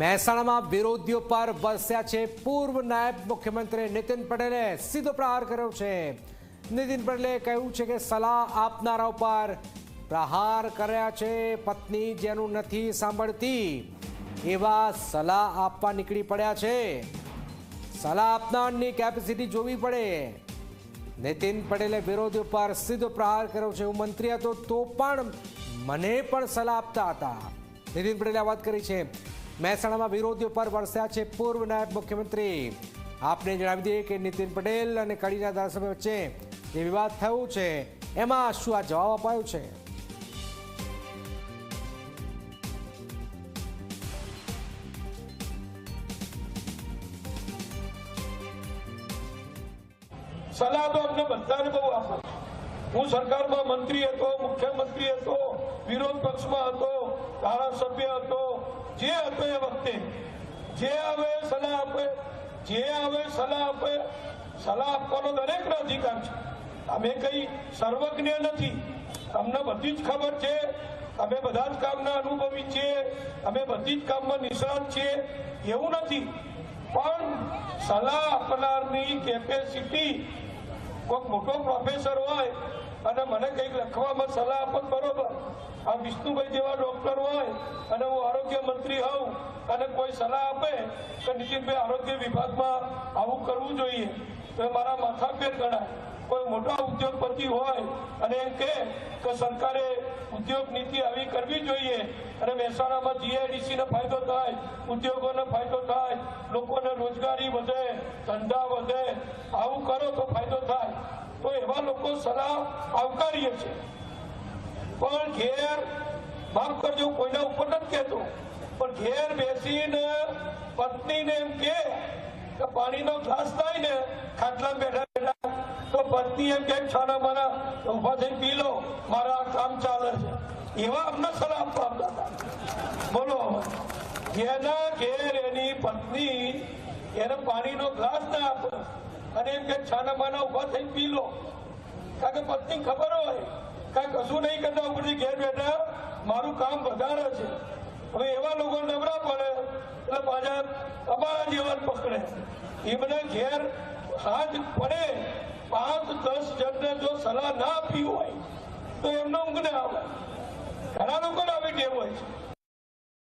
મહેસાણામાં વિરોધીઓ પર વરસ્યા છે પૂર્વ નાયબ મુખ્યમંત્રી નીતિન પટેલે સીધો પ્રહાર કર્યો છે. નીતિન પટેલે કહ્યું છે કે સલાહ આપનારા ઉપર પ્રહાર કર્યા છે. પત્ની જેનું નથી સાંભળતી. એવા સલાહ આપવા નીકળી પડ્યા છે. સલાહ આપનારની કેપેસિટી જોવી પડે. નીતિન પટેલે વિરોધીઓ પર સીધો પ્રહાર કર્યો છે. હું મંત્રી હતો તો પણ મને પણ સલાહ આપતા હતા. નીતિન પટેલે વાત કરી છે. મહેસાણામાં વિરોધીઓ પર વરસ્યા છે પૂર્વ નાયબ મુખ્યમંત્રી. આપને જણાવી દઈએ કે નીતિન પટેલ અને કડીના ધારાસભ્ય વચ્ચે જે વિવાદ થયો છે, એમાં શું આ જવાબ અપાયો છે? સલાહ તો અમને બધાને બહુ આપો હું સરકારમાં મંત્રી હતો, મુખ્યમંત્રી હતો, વિરોધ પક્ષમાં હતો, ધારાસભ્ય હતો જે હતો એ વખતે, જે આવે સલાહ આપે, જે આવે સલાહ આપે, સલાહ આપવાનો દરેકનો અધિકાર છે. અમે કઈ સર્વજ્ઞ નથી. અમને બધી જ ખબર છે. અમે બધા જ કામના અનુભવી છીએ. અમે બધી જ કામમાં નિષ્ણાત છીએ. એવું નથી. પણ સલાહ આપનારની કેપેસિટી કોઈક મોટો પ્રોફેસર હોય અને મને કંઈક લખવામાં સલાહ આપત બરોબર. આ વિષ્ણુભાઈ જેવા ડોક્ટર હોય અને હું આરોગ્ય મંત્રી હોઉં અને કોઈ સલાહ આપે કે નીતિનભાઈ આરોગ્ય વિભાગમાં આવું કરવું જોઈએ. તો મારા માથા પેર ગણાય. કોઈ મોટા ઉદ્યોગપતિ હોય અને એમ કે સરકારે ઉદ્યોગ નીતિ આવી કરવી જોઈએ અને મહેસાણામાં જીઆઈડીસી ને ફાયદો થાય, ઉદ્યોગોને ફાયદો થાય, લોકોને રોજગારી વધે, ધંધા વધે, આવું કરો તો ફાયદો થાય. તો એવા લોકો સલાહ આવકારીએ છે પણ ઘેર. માફ કરજો કોઈના ઉપર નથી કહેતું. પણ ઘેર બેસીને પત્નીને એમ કે પાણીનો ગ્લાસ થાય ને, ખાટલા બેઠા બેઠા. તો પત્ની એમ કે, છાના મારા ઊભા થઈ પી લો. મારા આ કામ ચાલે છે. એવા અમને સલાહ આપવા આવતા બોલો જેના ઘેર એની પત્ની એને પાણીનો ગ્લાસ ના આપે અને એમ કે, છાના માના ઊભા થઈ પી લો. કારણ કે પત્ની ખબર હોય કાંઈ કશું નહીં કરતા ઉપરથી ઘેર બેઠા મારું કામ વધારે છે. હવે એવા લોકો નબળા પડે, એટલે પાછા અમારા જીવન પકડે. એમને ઘેર હાથ પડે. પાંચ, દસ જણને જો સલાહ ના આપી હોય, તો એમને ઊંઘ ના આવે. ઘણા લોકોને આવી ટેવ હોય છે.